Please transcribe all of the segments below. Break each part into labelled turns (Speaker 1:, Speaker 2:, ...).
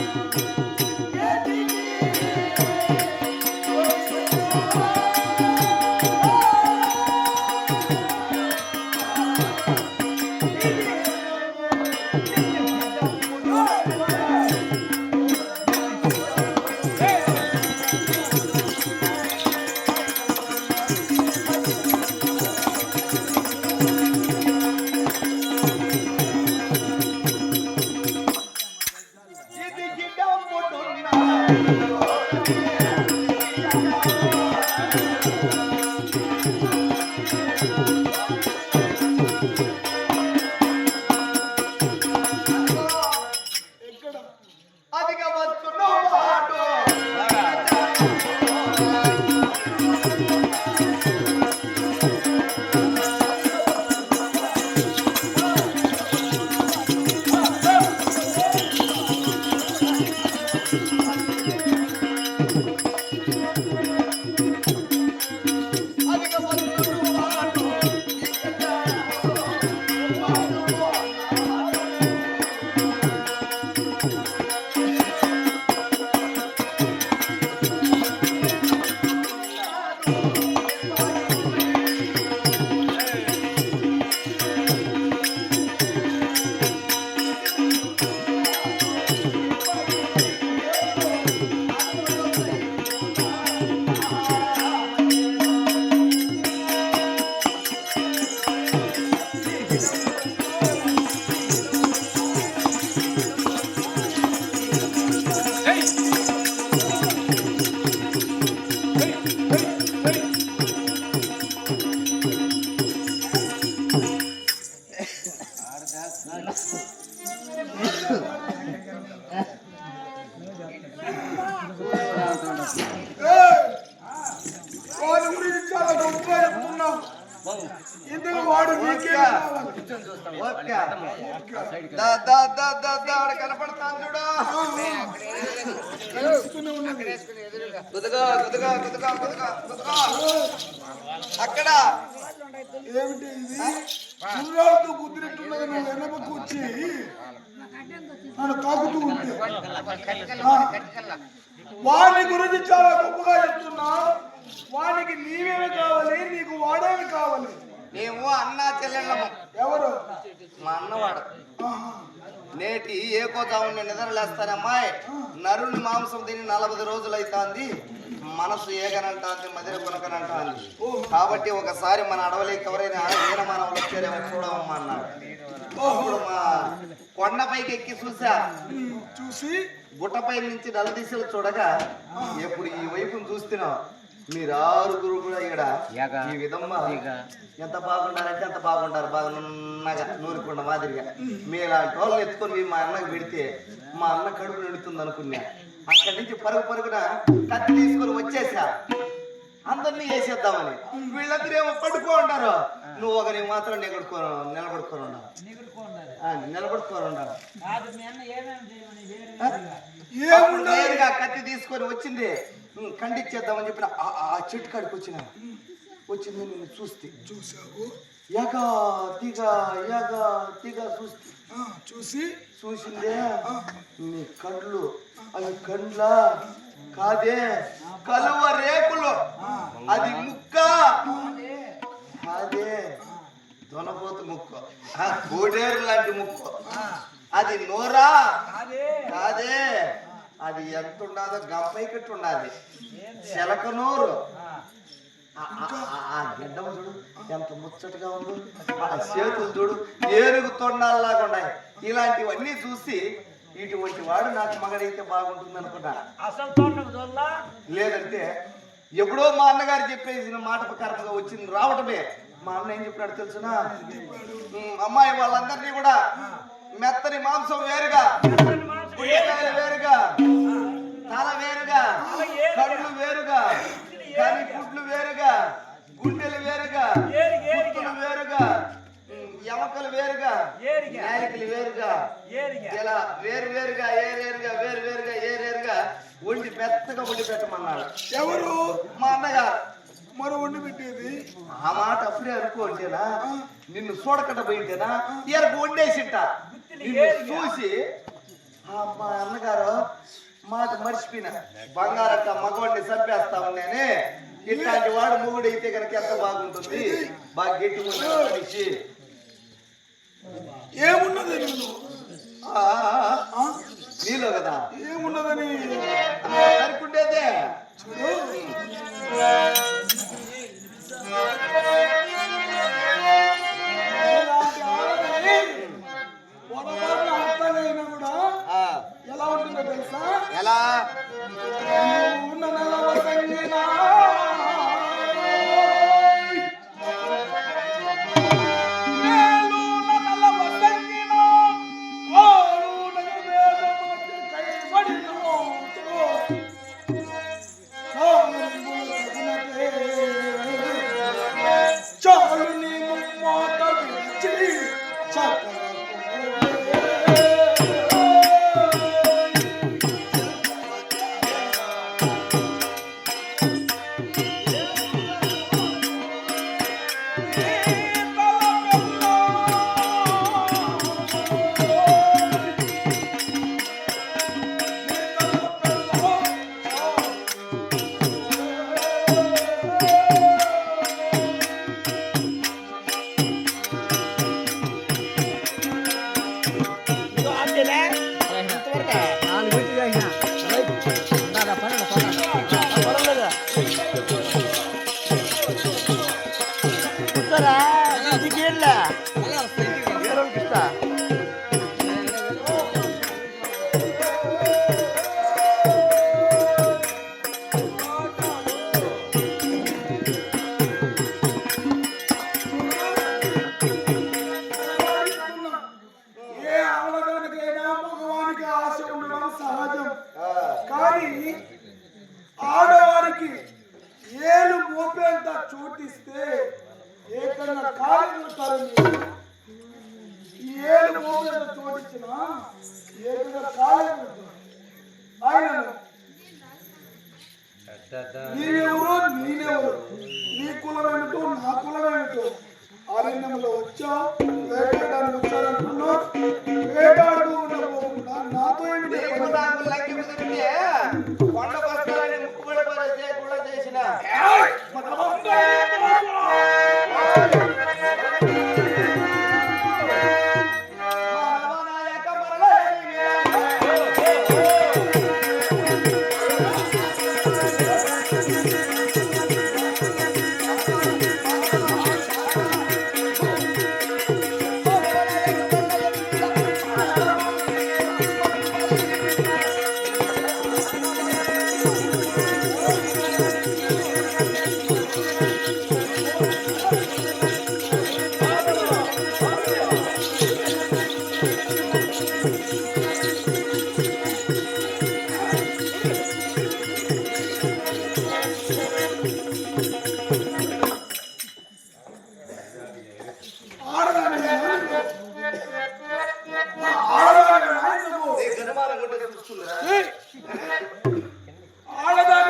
Speaker 1: ఇది
Speaker 2: Thank you. ఇందులో వాడు నీకే కావాలి.
Speaker 1: ఓకే. దా దా దా దా దా ఆడ కనపడతాను చూడు. అక్కడ.
Speaker 2: ఏమిటి ఇది? గుర్రాలతో నువ్వు వెనకకు వచ్చి నన్ను ఉంటే. గురించి చాలా గొప్పగా చెప్తున్నా. వానికి నీవేమి కావాలి నీకు వాడేమి కావాలి.
Speaker 1: మేము అన్నా చెల్లెళ్ళము
Speaker 2: ఎవరు?
Speaker 1: మా అన్నవాడు. నేటి ఏ కోతావుని నిద్రలేస్తానమ్మాయి? నరుని మాంసం తిని నలభై రోజులు అవుతాంది మనసు ఏగనంటాంది మదిర కొనకనంటాంది కాబట్టి ఒకసారి మన అడవులకి ఎవరైనా ఈన మానవులు వచ్చారేమో చూడమమ్మా అన్నాడు. మా కొండపైకి ఎక్కి చూసా.
Speaker 2: చూసి?
Speaker 1: గుట్టపై నుంచి నలదీశలు చూడగా ఎప్పుడు ఈ వైపును చూస్తున్నావు? మీరు ఆరుగురు కూడా ఇక్కడ ఈ విధంగా ఎంత బాగుంటారంటే అంత బాగుంటారు. బాగా నున్నగా నూరుకుండా మాదిరిగా. మీలాంటి వాళ్ళు ఎత్తుకొని మా అన్నకు పెడితే మా అన్న కడుపు నిండుతుంది అనుకున్నా. అక్కడి నుంచి పరుగు పరుగున కత్తి తీసుకొని వచ్చేసా. అందరినీ వేసేద్దామని. వీళ్ళందరూ ఏమో పడుకో ఉంటారు నువ్వు ఒకరి మాత్రం నిలబడుకో నిలబడుకొని ఉండవు ఆ, నిలబడుకొని అప్పుడు నేరుగా కత్తి తీసుకొని వచ్చింది. ఖండించేద్దామని చెప్పిన ఆ- చెట్టు కాడికి వచ్చిన. వచ్చింది నేను చూస్తే.
Speaker 2: చూసావు
Speaker 1: యగా తిగా యగా తిగా చూస్తే.
Speaker 2: చూసి?
Speaker 1: చూసిందే. నీ కళ్ళు అవి కండ్ల? కాదే. కలువ రేకులు. అది ముక్క. కాదే. దొనపోతు ముక్కు. కోడేరు లాంటి ముక్కు. అది నోరా? కాదే. అది ఎంత ఉండదో గంపై కట్టి ఉండాలి చెలక నోరు ఆ- గడ్డం చూడు ఎంత ముచ్చటగా ఉందో. ఆ చేతులు చూడు ఏనుగు తొండాల్లాగా ఉన్నాయి. ఇలాంటివన్నీ చూసి ఇటువంటి వాడు నాకు మగడైతే బాగుంటుంది అనుకున్నా. లేదంటే ఎప్పుడో మా అన్నగారు చెప్పేసిన మాట ప్రకారంగా వచ్చింది రావటమే. మా అన్న ఏం చెప్పినాడు తెలుసునా? అమ్మాయి వాళ్ళందరినీ కూడా మెత్తని మాంసం వేరుగా వేరుగా
Speaker 3: ఏరిగా.
Speaker 1: నాలికలు వేరుగా
Speaker 3: ఏరిగా.
Speaker 1: ఇలా వేరు వేరుగా ఏరేరుగా వేరు వేరుగా ఏరేరుగా వండి మెత్తగా వండి పెట్టమన్నాడు
Speaker 2: ఎవరు?
Speaker 1: మా అన్నగారు.
Speaker 2: మరో వండి పెట్టేది?
Speaker 1: ఆ మాట అప్పుడే అనుకోంటేనా నిన్ను చూడకట పోయింటేనా? ఈయనకు వండేసింట. నిన్ను చూసి ఆ మా అన్నగారు మాట మర్చిపోయిన. బంగారక్క మగవాడిని చంపేస్తా ఉన్నానే ఇట్లాంటి వాడు మొగుడు అయితే కనుక ఎంత బాగుంటుంది? బాగా గట్టి మనిషి.
Speaker 2: ఏమున్నది
Speaker 1: నీలో కదా?
Speaker 2: ఏమున్నదని
Speaker 1: సరుకుండేదే.
Speaker 2: చూడు. ఏకంగా కాలు చూస్తారు మీరు. ఈ ఏలు మోపేంత చోటిచ్చిన ఆయన నీవెవరో నేనెవరు నీ కులం నా కులం ఏమిటో అరణ్యంలో వచ్చా వేటాడడానికి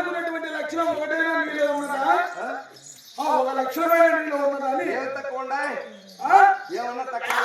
Speaker 2: ఉన్నటువంటి లక్షణం ఒకటైనా నీలో ఉన్నదా ఒక లక్షణమైన నీలో ఉన్నదా అని?
Speaker 1: ఏం తక్కువ? ఏమన్నా తక్కువ